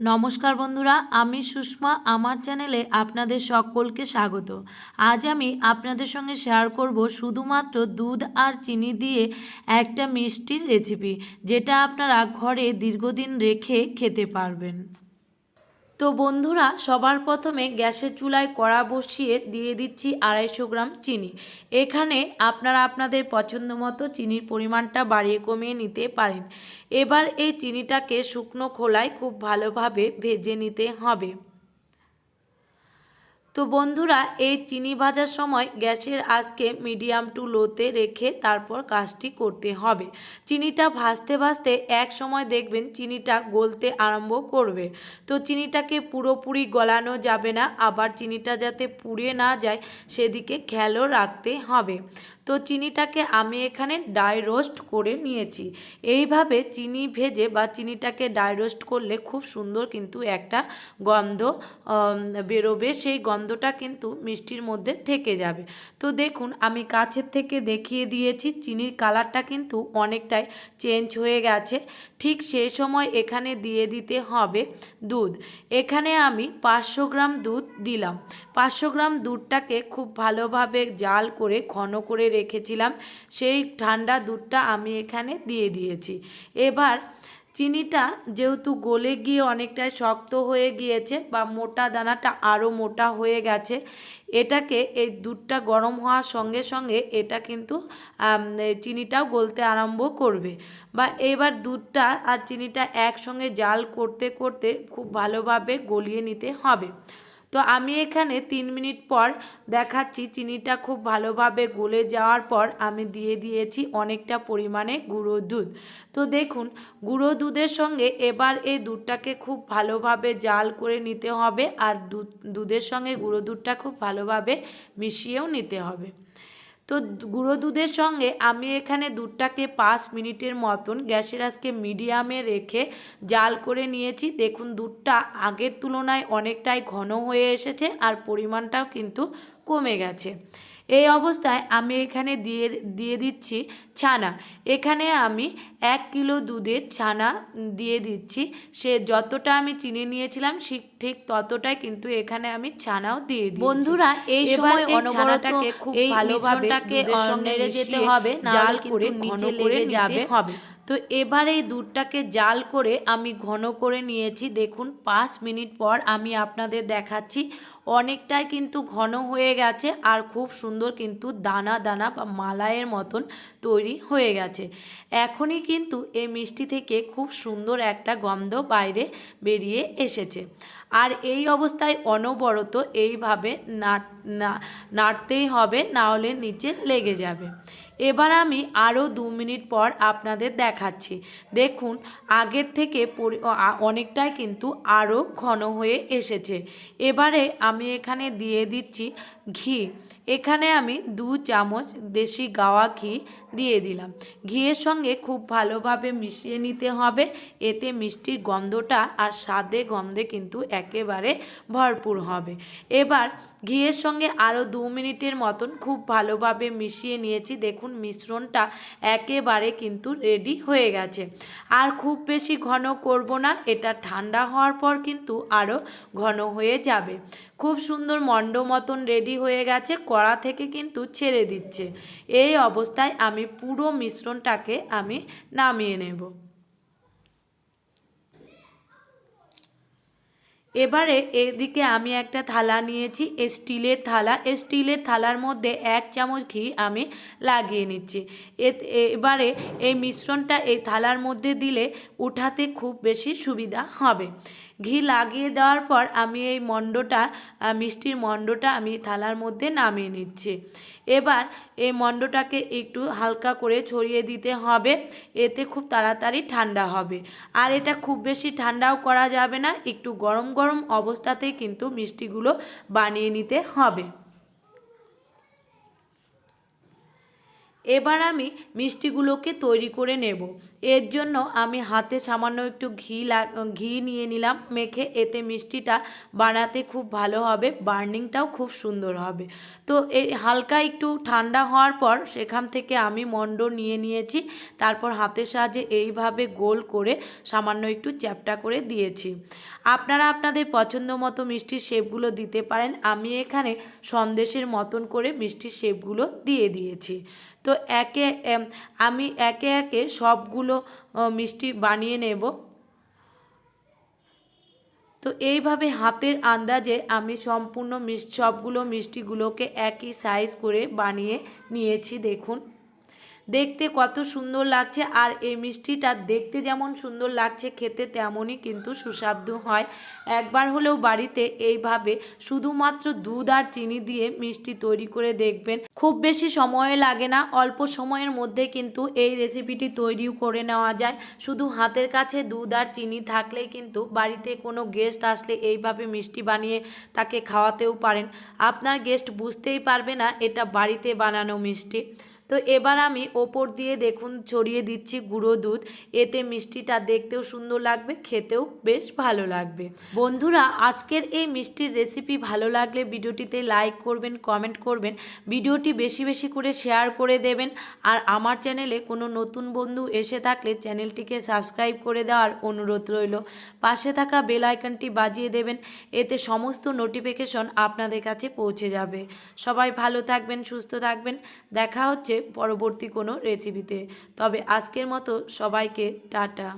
নমস্কার বন্ধুরা, আমি সুষমা। আমার চ্যানেলে আপনাদের সকলকে স্বাগত। আজ আমি আপনাদের সঙ্গে শেয়ার করব শুধুমাত্র দুধ আর চিনি দিয়ে একটা মিষ্টির রেসিপি যেটা আপনারা ঘরে দীর্ঘদিন রেখে খেতে পারবেন। তো বন্ধুরা, সবার প্রথমে গ্যাসের চুলায় কড়া বসিয়ে দিয়ে দিচ্ছি আড়াইশো গ্রাম চিনি। এখানে আপনারা আপনাদের পছন্দ মতো চিনির পরিমাণটা বাড়িয়ে কমিয়ে নিতে পারেন। এবার এই চিনিটাকে শুকনো খোলায় খুব ভালোভাবে ভেজে নিতে হবে। তো বন্ধুরা, এই চিনি ভাজার সময় গ্যাসের আজকে মিডিয়াম টু লোতে রেখে তারপর কাজটি করতে হবে। চিনিটা ভাজতে ভাজতে এক সময় দেখবেন চিনিটা গলতে আরম্ভ করবে। তো চিনিটাকে পুরোপুরি গলানো যাবে না, আবার চিনিটা যাতে পুড়ে না যায় সেদিকে খেয়ালও রাখতে হবে। তো চিনিটাকে আমি এখানে ডাই রোস্ট করে নিয়েছি। এইভাবে চিনি ভেজে বা চিনিটাকে ডাই রোস্ট করলে খুব সুন্দর কিন্তু একটা গন্ধ বেরোবে। সেই গন্ধটা কিন্তু মিষ্টির মধ্যে থেকে যাবে। তো দেখুন, আমি কাছের থেকে দেখিয়ে দিয়েছি, চিনির কালারটা কিন্তু অনেকটাই চেঞ্জ হয়ে গেছে। ঠিক সেই সময় এখানে দিয়ে দিতে হবে দুধ। এখানে আমি পাঁচশো গ্রাম দুধ দিলাম। পাঁচশো গ্রাম দুধটাকে খুব ভালোভাবে জাল করে, ঘন করে রেখেছিলাম। সেই ঠান্ডা দুধটা আমি এখানে দিয়ে দিয়েছি। এবার চিনিটা যেহেতু গলে গিয়ে অনেকটাই শক্ত হয়ে গিয়েছে বা মোটা দানাটা আরও মোটা হয়ে গেছে, এটাকে এই দুধটা গরম হওয়ার সঙ্গে সঙ্গে এটা কিন্তু চিনিটাও গলতে আরম্ভ করবে। বা এবার দুধটা আর চিনিটা একসঙ্গে জাল করতে করতে খুব ভালোভাবে গলিয়ে নিতে হবে। তো আমি এখানে তিন মিনিট পর দেখাচ্ছি চিনিটা খুব ভালোভাবে গলে যাওয়ার পর আমি দিয়ে দিয়েছি অনেকটা পরিমাণে গুঁড়ো দুধ। তো দেখুন, গুঁড়ো দুধের সঙ্গে এবার এই দুধটাকে খুব ভালোভাবে জাল করে নিতে হবে আর দুধ, দুধের সঙ্গে গুঁড়ো দুধটা খুব ভালোভাবে মিশিয়েও নিতে হবে। তো গুঁড়ো দুধের সঙ্গে আমি এখানে দুধটাকে পাঁচ মিনিটের মতন গ্যাসের আজকে মিডিয়ামে রেখে জাল করে নিয়েছি। দেখুন, দুধটা আগের তুলনায় অনেকটাই ঘন হয়ে এসেছে আর পরিমাণটাও কিন্তু কমে গেছে। এই অবস্থায় আমি এখানে দিয়ে দিয়ে দিচ্ছি ছানা। এখানে আমি এক কিলো দুধের ছানা দিয়ে দিচ্ছি। সে যতটা আমি চিনি নিয়েছিলাম ঠিক ততটাই কিন্তু এখানে আমি ছানাও দিয়ে দিই বন্ধুরা এই সময় অনবরতকে খুব ভালোভাবে নেড়ে যেতে হবে জাল করে নিচে লেগে যাবে। হবে। তো এবার এই দুধটাকে জাল করে আমি ঘন করে নিয়েছি। দেখুন পাঁচ মিনিট পর আমি আপনাদের দেখাচ্ছি অনেকটাই কিন্তু ঘন হয়ে গেছে আর খুব সুন্দর কিন্তু দানা দানা বা মালাইয়ের মতন তৈরি হয়ে গেছে। এখনই কিন্তু এই মিষ্টি থেকে খুব সুন্দর একটা গন্ধ বাইরে বেরিয়ে এসেছে। আর এই অবস্থায় অনবরত এইভাবে নাড়তেই হবে, না হলে নিচে লেগে যাবে। এবার আমি আরও দু মিনিট পর আপনাদের দেখাচ্ছি। দেখুন, আগের থেকে অনেকটাই কিন্তু আরও ঘন হয়ে এসেছে। এবারে আমি এখানে দিয়ে দিচ্ছি ঘি। এখানে আমি দু চামচ দেশি গাওয়া ঘি দিয়ে দিলাম। ঘিয়ের সঙ্গে খুব ভালোভাবে মিশিয়ে নিতে হবে। এতে মিষ্টির গন্ধটা আর স্বাদে গন্ধে কিন্তু একেবারে ভরপুর হবে। এবার ঘিয়ের সঙ্গে আরও দু মিনিটের মতন খুব ভালোভাবে মিশিয়ে নিয়েছি। দেখুন মিশ্রণটা একেবারে কিন্তু রেডি হয়ে গেছে। আর খুব বেশি ঘন করব না, এটা ঠান্ডা হওয়ার পর কিন্তু আরও ঘন হয়ে যাবে। খুব সুন্দর মণ্ড মতন রেডি হয়ে গেছে। কড়া থেকে কিন্তু ছেড়ে দিচ্ছে। এই অবস্থায় আমি পুরো মিশ্রণটাকে আমি নামিয়ে নেব। এবারে এদিকে আমি একটা থালা নিয়েছি স্টিলের থালা। স্টিলের থালার মধ্যে এক চামচ ঘি আমি লাগিয়ে নিচ্ছি। এবারে এই মিশ্রণটা এই থালার মধ্যে দিলে উঠাতে খুব বেশি সুবিধা হবে। ঘি লাগিয়ে দেওয়ার পর আমি এই মণ্ডটা মিষ্টির মণ্ডটা আমি থালার মধ্যে নামিয়ে নিচ্ছি। এবার এই মণ্ডটাকে একটু হালকা করে ছড়িয়ে দিতে হবে, এতে খুব তাড়াতাড়ি ঠান্ডা হবে। আর এটা খুব বেশি ঠান্ডাও করা যাবে না, একটু গরম গরম অবস্থাতেই কিন্তু মিষ্টিগুলো বানিয়ে নিতে হবে। এবার আমি মিষ্টিগুলোকে তৈরি করে নেব। এর জন্য আমি হাতে সামান্য একটু ঘি ঘি নিয়ে নিলাম, মেখে এতে মিষ্টিটা বানাতে খুব ভালো হবে, বার্নিংটাও খুব সুন্দর হবে। তো এই হালকা একটু ঠান্ডা হওয়ার পর সেখান থেকে আমি মণ্ড নিয়ে নিয়েছি, তারপর হাতের সাহায্যে এইভাবে গোল করে সামান্য একটু চ্যাপটা করে দিয়েছি। আপনারা আপনাদের পছন্দ মতো মিষ্টির শেপগুলো দিতে পারেন, আমি এখানে সন্দেশের মতন করে মিষ্টির শেপগুলো দিয়ে দিয়েছি। তো একে আমি একে একে সবগুলো মিষ্টি বানিয়ে নেব। তো এইভাবে হাতের আন্দাজে আমি সম্পূর্ণ মিষ্টি, সবগুলো মিষ্টিগুলোকে একই সাইজ করে বানিয়ে নিয়েছি, দেখুন। দেখতে কত সুন্দর লাগছে আর এই মিষ্টিটা দেখতে যেমন সুন্দর লাগছে, খেতে তেমনই কিন্তু সুস্বাদু হয়। একবার হলেও বাড়িতে এইভাবে শুধুমাত্র দুধ আর চিনি দিয়ে মিষ্টি তৈরি করে দেখবেন। খুব বেশি সময় লাগে না, অল্প সময়ের মধ্যে কিন্তু এই রেসিপিটি তৈরিও করে নেওয়া যায়। শুধু হাতের কাছে দুধ আর চিনি থাকলেই কিন্তু বাড়িতে কোনো গেস্ট আসলে এইভাবে মিষ্টি বানিয়ে তাকে খাওয়াতেও পারেন। আপনার গেস্ট বুঝতেই পারবে না এটা বাড়িতে বানানো মিষ্টি। তো এবার আমি ওপর দিয়ে দেখুন, ছড়িয়ে দিচ্ছি গুঁড়ো দুধ। এতে মিষ্টিটা দেখতেও সুন্দর লাগবে, খেতেও বেশ ভালো লাগবে। বন্ধুরা, আজকের এই মিষ্টির রেসিপি ভালো লাগলে ভিডিওটিতে লাইক করবেন কমেন্ট করবেন, ভিডিওটি বেশি বেশি করে শেয়ার করে দেবেন। আর আমার চ্যানেলে কোনো নতুন বন্ধু এসে থাকলে চ্যানেলটিকে সাবস্ক্রাইব করে দেওয়ার অনুরোধ রইল। পাশে থাকা বেল আইকনটি বাজিয়ে দেবেন, এতে সমস্ত নোটিফিকেশন আপনাদের কাছে পৌঁছে যাবে। সবাই ভালো থাকবেন, সুস্থ থাকবেন। দেখা হচ্ছে পরবর্তী কোনো রেসিপিতে তবে আজকের মতো সবাইকে টাটা।